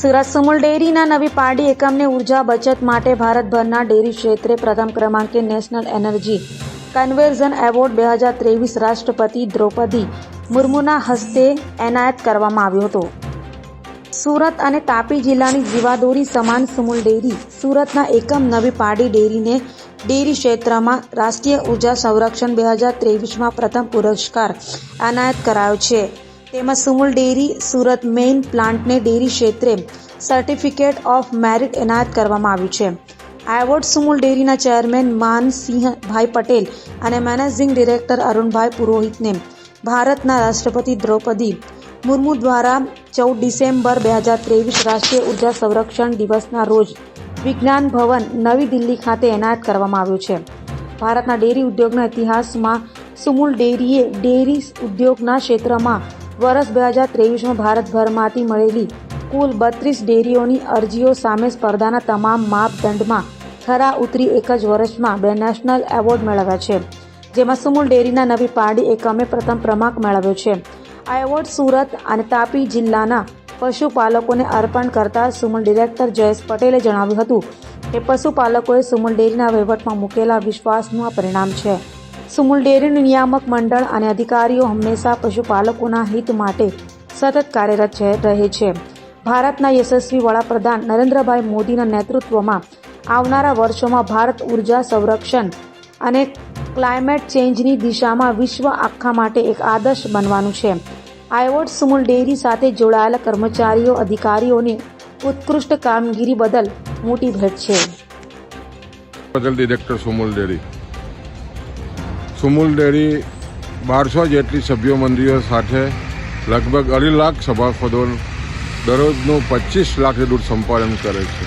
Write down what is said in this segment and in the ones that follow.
સુરત સુમુલ ડેરીના નવી પારડી એકમને ઊર્જા બચત માટે ભારતભરના ડેરી ક્ષેત્રે પ્રથમ ક્રમાંકે નેશનલ એનર્જી કન્વર્ઝન એવોર્ડ બે હજાર ત્રેવીસ રાષ્ટ્રપતિ દ્રૌપદી મુર્મુના હસ્તે એનાયત કરવામાં આવ્યો હતો. સુરત અને તાપી જિલ્લાની જીવાદોરી સમાન સુમુલ ડેરી સુરતના એકમ નવી પારડી ડેરીને ડેરી ક્ષેત્રમાં રાષ્ટ્રીય ઊર્જા સંરક્ષણ બે હજાર ત્રેવીસમાં પ્રથમ પુરસ્કાર એનાયત કરાયો છે. તેમાં સુમુલ ડેરી, સુરત મેઇન પ્લાન્ટને ડેરી ક્ષેત્રે સર્ટિફિકેટ ઓફ મેરિટ એનાયત કરવામાં આવ્યું છે. આ એવોર્ડ સુમુલ ડેરીના ચેરમેન માનસિંહભાઈ પટેલ અને મેનેજિંગ ડિરેક્ટર અરુણભાઈ પુરોહિતને ભારતના રાષ્ટ્રપતિ દ્રૌપદી મુર્મુ દ્વારા ચૌદ ડિસેમ્બર બે હજાર ત્રેવીસ રાષ્ટ્રીય ઊર્જા સંરક્ષણ દિવસના રોજ વિજ્ઞાન ભવન નવી દિલ્હી ખાતે એનાયત કરવામાં આવ્યું છે. ભારતના ડેરી ઉદ્યોગના ઇતિહાસમાં સુમુલ ડેરીએ ડેરી ઉદ્યોગના ક્ષેત્રમાં વર્ષ બે હજાર ત્રેવીસમાં ભારતભરમાંથી મળેલી કુલ બત્રીસ ડેરીઓની અરજીઓ સામે સ્પર્ધાના તમામ માપદંડમાં ખરા ઉતરી એક જ વર્ષમાં બે નેશનલ એવોર્ડ મેળવ્યા છે, જેમાં સુમુલ ડેરીના નવી પારડી એકમે પ્રથમ ક્રમાંક મેળવ્યો છે. આ એવોર્ડ સુરત અને તાપી જિલ્લાના પશુપાલકોને અર્પણ કરતા સુમુલ ડિરેક્ટર જયેશ પટેલે જણાવ્યું હતું કે પશુપાલકોએ સુમુલ ડેરીના વહીવટમાં મૂકેલા વિશ્વાસનું આ પરિણામ છે. સુમુલ ડેરીનું નિયામક મંડળ અને અધિકારીઓ હંમેશા પશુપાલકોના હિત માટે સતત કાર્યરત રહે છે ભારતના યશસ્વી વડાપ્રધાન નરેન્દ્રભાઈ મોદીના નેતૃત્વમાં આવનારા વર્ષોમાં ભારત ઊર્જા સંરક્ષણ અને ક્લાઇમેટ ચેન્જની દિશામાં વિશ્વ આખા માટે એક આદર્શ બનવાનું છે આ એવોર્ડ સુમુલ ડેરી સાથે જોડાયેલા કર્મચારીઓ અધિકારીઓની ઉત્કૃષ્ટ કામગીરી બદલ મોટી ભેટ છે director Sumul dairy Sumul dairy બારસો જેટલી સભ્યો મંડળીઓ સાથે લગભગ અઢી લાખ સભાસદો દરરોજનું પચીસ લાખ દૂધ સંપાદન કરે છે.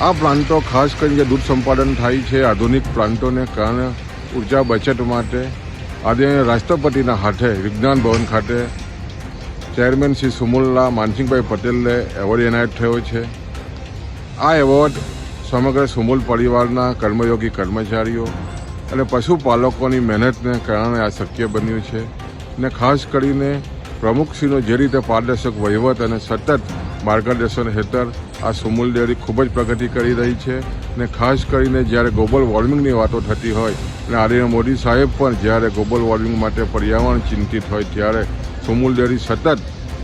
આ પ્લાન્ટો ખાસ કરીને જે દૂધ સંપાદન થાય છે, આધુનિક પ્લાન્ટોને કારણે ઊર્જા બચત માટે આજે રાષ્ટ્રપતિના હાથે વિજ્ઞાન ભવન ખાતે ચેરમેન શ્રી સુમુલ્લા માનસિંહભાઈ પટેલને એવોર્ડ એનાયત થયો છે. આ એવોર્ડ સમગ્ર સુમુલ પરિવારના કર્મયોગી કર્મચારીઓ અને પશુપાલકોની મહેનતને કારણે આ શક્ય બન્યું છે ને ખાસ કરીને પ્રમુખશ્રીનો જે રીતે પારદર્શક વહીવટ અને સતત માર્ગદર્શન હેઠળ આ સુમૂલ ડેરી ખૂબ જ પ્રગતિ કરી રહી છે ને ખાસ કરીને જ્યારે ગ્લોબલ વોર્મિંગની વાતો થતી હોય અને આર્ય મોદી સાહેબ પણ જ્યારે ગ્લોબલ વોર્મિંગ માટે પર્યાવરણ ચિંતિત હોય ત્યારે સુમૂલ ડેરી સતત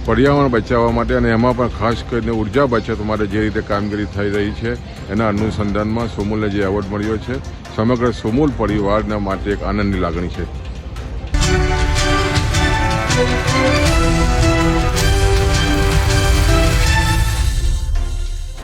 પર્યાવરણ બચાવવા માટે અને એમાં પણ ખાસ કરીને ઊર્જા બચત માટે જે રીતે કામગીરી થઈ રહી છે, એના અનુસંધાનમાં સુમુલને જે એવોર્ડ મળ્યો છે, સમગ્ર સુમુલ પરિવારના માટે એક આનંદની લાગણી છે.